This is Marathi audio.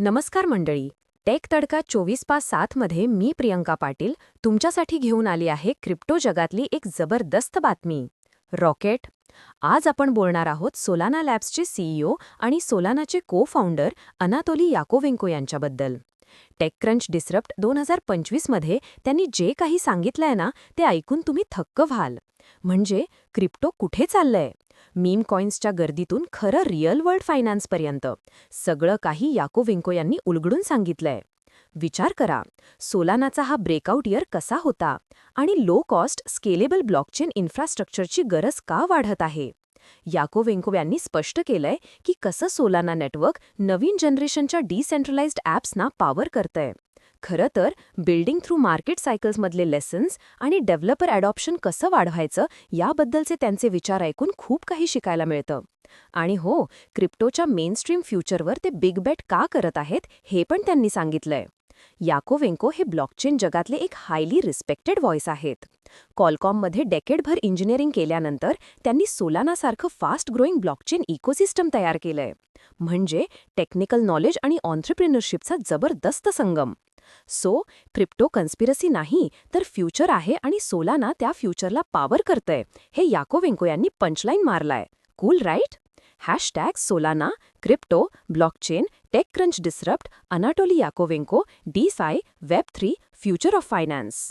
नमस्कार मंडळी. टेक तडका चोवीस पाच सातमध्ये मी प्रियंका पाटील तुमच्यासाठी घेऊन आली आहे क्रिप्टो जगातली एक जबरदस्त बातमी. रॉकेट आज आपण बोलणार आहोत सोलाना लॅब्सचे सीईओ आणि सोलानाचे को फाउंडर अनातोली याकोवेंको यांच्याबद्दल. टेकक्रंच डिसरप्ट दोन हजार पंचवीसमध्ये त्यांनी जे काही सांगितलंय ना ते ऐकून तुम्ही थक्क व्हाल. म्हणजे क्रिप्टो कुठे चाललंय? मीम कॉइन्सच्या गर्दीतून खरं रिअल वर्ल्ड फायनान्सपर्यंत सगळं काही याकोविंको यांनी उलगडून सांगितलंय. विचार करा. सोलानाचा हा ब्रेकआउट इयर कसा होता? आणि लो कॉस्ट स्केलेबल ब्लॉकचेन इन्फ्रास्ट्रक्चरची गरज का वाढत आहे? याकोवेंको यांनी स्पष्ट केलंय की कसं सोलाना नेटवर्क नवीन जनरेशनच्या डिसेंट्रलाइज्ड ॲप्सना पॉवर करतंय. खरं तर बिल्डिंग थ्रू मार्केट सायकल्समधले लेसन्स आणि डेव्हलपर ॲडॉप्शन कसं वाढवायचं याबद्दलचे त्यांचे विचार ऐकून खूप काही शिकायला मिळतं. आणि हो क्रिप्टोच्या मेनस्ट्रीम फ्युचरवर ते बिग बेट का करत आहेत हे पण त्यांनी सांगितलंय. याकोवेंको हे ब्लॉकचेन जगातले एक हायली रिस्पेक्टेड व्हॉइस आहेत. कॉलकॉममध्ये डेकेडभर इंजिनिअरिंग केल्यानंतर त्यांनी सोलानासारखं फास्ट ग्रोईंग ब्लॉकचेन इकोसिस्टम तयार केलंय. म्हणजे टेक्निकल नॉलेज आणि ऑन्टरप्रिनरशिपचा जबरदस्त संगम. सो क्रिप्टो कन्स्पिरसी नाही तर फ्युचर आहे आणि सोलाना त्या फ्युचरला पावर करतंय हे याकोवेंको यांनी punchline मारलाय. Cool right hashtag Solana crypto blockchain TechCrunch disrupt Anatoly Yakovenko DeSci web three future of finance